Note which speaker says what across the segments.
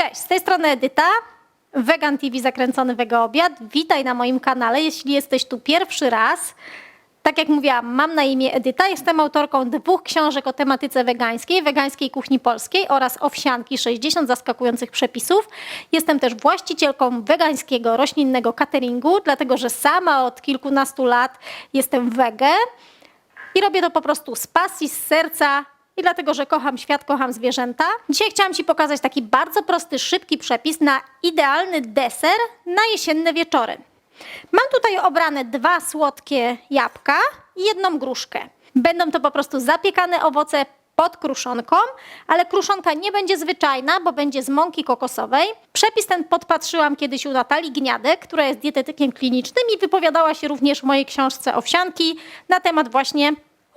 Speaker 1: Cześć, z tej strony Edyta, Vegan TV Zakręcony Wego Obiad. Witaj na moim kanale, jeśli jesteś tu pierwszy raz. Tak jak mówiłam, mam na imię Edyta, jestem autorką dwóch książek o tematyce wegańskiej, wegańskiej kuchni polskiej oraz owsianki 60 zaskakujących przepisów. Jestem też właścicielką wegańskiego roślinnego cateringu, dlatego że sama od kilkunastu lat jestem wege i robię to po prostu z pasji, z serca i dlatego, że kocham świat, kocham zwierzęta. Dzisiaj chciałam Ci pokazać taki bardzo prosty, szybki przepis na idealny deser na jesienne wieczory. Mam tutaj obrane dwa słodkie jabłka i jedną gruszkę. Będą to po prostu zapiekane owoce pod kruszonką, ale kruszonka nie będzie zwyczajna, bo będzie z mąki kokosowej. Przepis ten podpatrzyłam kiedyś u Natalii Gniadek, która jest dietetykiem klinicznym i wypowiadała się również w mojej książce Owsianki na temat właśnie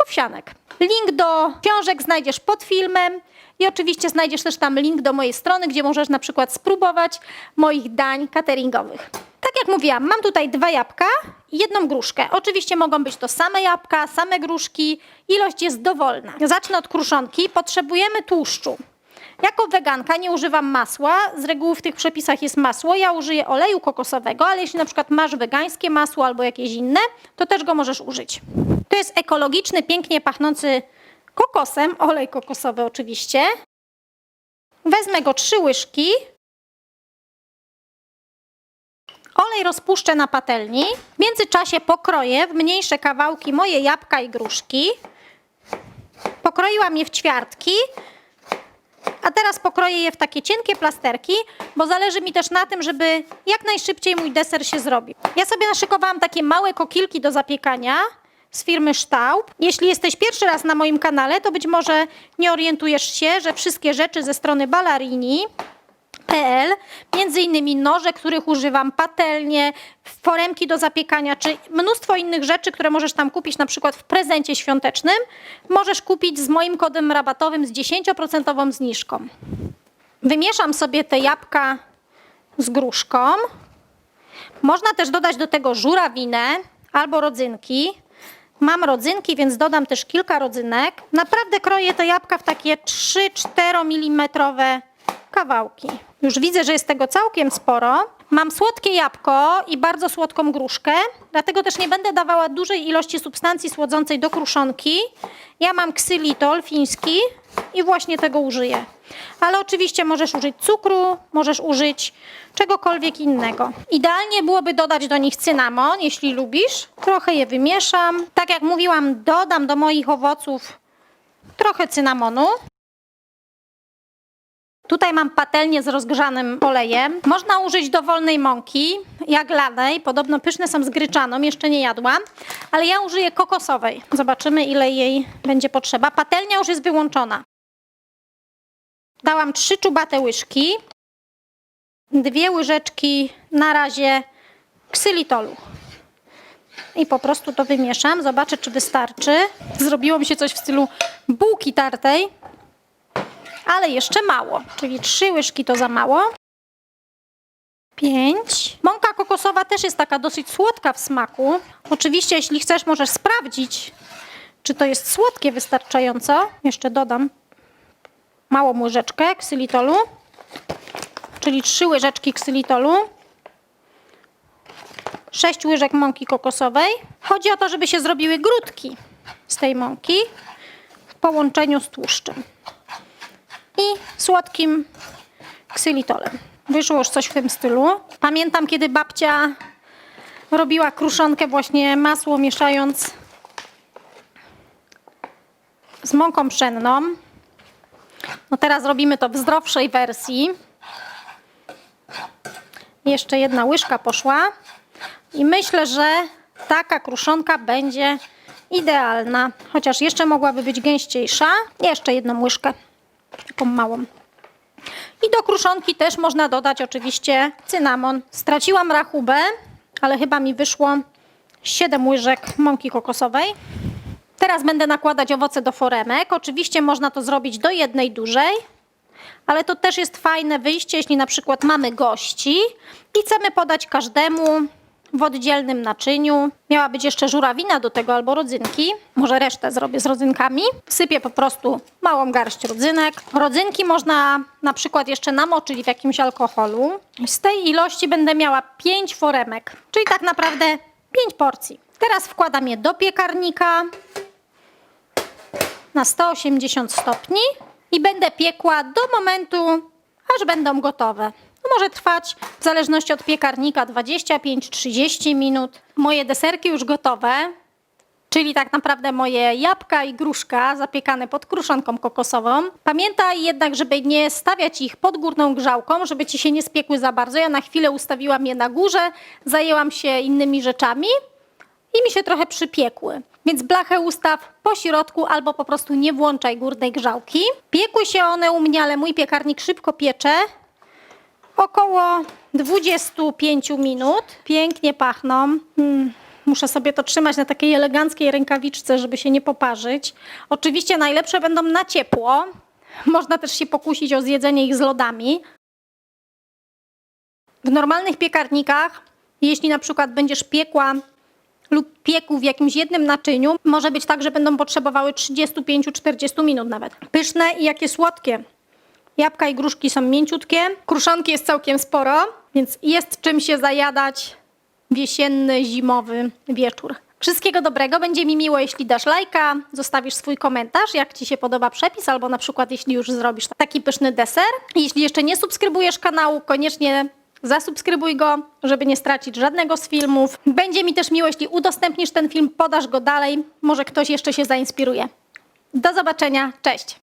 Speaker 1: owsianek. Link do książek znajdziesz pod filmem i oczywiście znajdziesz też tam link do mojej strony, gdzie możesz na przykład spróbować moich dań cateringowych. Tak jak mówiłam, mam tutaj dwa jabłka i jedną gruszkę. Oczywiście mogą być to same jabłka, same gruszki, ilość jest dowolna. Zacznę od kruszonki. Potrzebujemy tłuszczu. Jako weganka nie używam masła, z reguły w tych przepisach jest masło, ja użyję oleju kokosowego, ale jeśli na przykład masz wegańskie masło albo jakieś inne, to też go możesz użyć. To jest ekologiczny, pięknie pachnący kokosem, olej kokosowy oczywiście. Wezmę go trzy łyżki. Olej rozpuszczę na patelni. W międzyczasie pokroję w mniejsze kawałki moje jabłka i gruszki. Pokroiłam je w ćwiartki. A teraz pokroję je w takie cienkie plasterki, bo zależy mi też na tym, żeby jak najszybciej mój deser się zrobił. Ja sobie naszykowałam takie małe kokilki do zapiekania z firmy Staub. Jeśli jesteś pierwszy raz na moim kanale, to być może nie orientujesz się, że wszystkie rzeczy ze strony Ballarini PL, między innymi noże, których używam, patelnie, foremki do zapiekania, czy mnóstwo innych rzeczy, które możesz tam kupić na przykład w prezencie świątecznym, możesz kupić z moim kodem rabatowym z 10% zniżką. Wymieszam sobie te jabłka z gruszką. Można też dodać do tego żurawinę albo rodzynki. Mam rodzynki, więc dodam też kilka rodzynek. Naprawdę kroję te jabłka w takie 3-4 mm kawałki. Już widzę, że jest tego całkiem sporo. Mam słodkie jabłko i bardzo słodką gruszkę, dlatego też nie będę dawała dużej ilości substancji słodzącej do kruszonki. Ja mam ksylitol fiński i właśnie tego użyję. Ale oczywiście możesz użyć cukru, możesz użyć czegokolwiek innego. Idealnie byłoby dodać do nich cynamon, jeśli lubisz. Trochę je wymieszam. Tak jak mówiłam, dodam do moich owoców trochę cynamonu. Tutaj mam patelnię z rozgrzanym olejem. Można użyć dowolnej mąki, jaglanej. Podobno pyszne są z gryczaną, jeszcze nie jadłam. Ale ja użyję kokosowej. Zobaczymy, ile jej będzie potrzeba. Patelnia już jest wyłączona. Dałam trzy czubate łyżki. Dwie łyżeczki na razie ksylitolu. I po prostu to wymieszam. Zobaczę, czy wystarczy. Zrobiło mi się coś w stylu bułki tartej ale jeszcze mało, czyli trzy łyżki to za mało. Pięć. Mąka kokosowa też jest taka dosyć słodka w smaku. Oczywiście, jeśli chcesz, możesz sprawdzić, czy to jest słodkie wystarczająco. Jeszcze dodam małą łyżeczkę ksylitolu, czyli trzy łyżeczki ksylitolu. Sześć łyżek mąki kokosowej. Chodzi o to, żeby się zrobiły grudki z tej mąki w połączeniu z tłuszczem i słodkim ksylitolem. Wyszło już coś w tym stylu. Pamiętam, kiedy babcia robiła kruszonkę właśnie masło mieszając z mąką pszenną. No teraz robimy to w zdrowszej wersji. Jeszcze jedna łyżka poszła. I myślę, że taka kruszonka będzie idealna. Chociaż jeszcze mogłaby być gęściejsza. Jeszcze jedną łyżkę taką małą. I do kruszonki też można dodać oczywiście cynamon. Straciłam rachubę, ale chyba mi wyszło 7 łyżek mąki kokosowej. Teraz będę nakładać owoce do foremek. Oczywiście można to zrobić do jednej dużej, ale to też jest fajne wyjście, jeśli na przykład mamy gości i chcemy podać każdemu w oddzielnym naczyniu. Miała być jeszcze żurawina do tego albo rodzynki. Może resztę zrobię z rodzynkami. Sypię po prostu małą garść rodzynek. Rodzynki można na przykład jeszcze namoczyć w jakimś alkoholu. Z tej ilości będę miała 5 foremek, czyli tak naprawdę 5 porcji. Teraz wkładam je do piekarnika na 180 stopni i będę piekła do momentu, aż będą gotowe. To może trwać w zależności od piekarnika 25-30 minut. Moje deserki już gotowe, czyli tak naprawdę moje jabłka i gruszka zapiekane pod kruszonką kokosową. Pamiętaj jednak, żeby nie stawiać ich pod górną grzałką, żeby ci się nie spiekły za bardzo. Ja na chwilę ustawiłam je na górze, zajęłam się innymi rzeczami i mi się trochę przypiekły. Więc blachę ustaw po środku albo po prostu nie włączaj górnej grzałki. Piekły się one u mnie, ale mój piekarnik szybko piecze. Około 25 minut. Pięknie pachną. Mm, Muszę sobie to trzymać na takiej eleganckiej rękawiczce, żeby się nie poparzyć. Oczywiście najlepsze będą na ciepło. Można też się pokusić o zjedzenie ich z lodami. W normalnych piekarnikach, jeśli na przykład będziesz piekła lub piekł w jakimś jednym naczyniu, może być tak, że będą potrzebowały 35-40 minut nawet. Pyszne i jakie słodkie. Jabłka i gruszki są mięciutkie, kruszonki jest całkiem sporo, więc jest czym się zajadać w jesienny, zimowy wieczór. Wszystkiego dobrego, będzie mi miło, jeśli dasz lajka, zostawisz swój komentarz, jak Ci się podoba przepis, albo na przykład jeśli już zrobisz taki pyszny deser. Jeśli jeszcze nie subskrybujesz kanału, koniecznie zasubskrybuj go, żeby nie stracić żadnego z filmów. Będzie mi też miło, jeśli udostępnisz ten film, podasz go dalej, może ktoś jeszcze się zainspiruje. Do zobaczenia, cześć!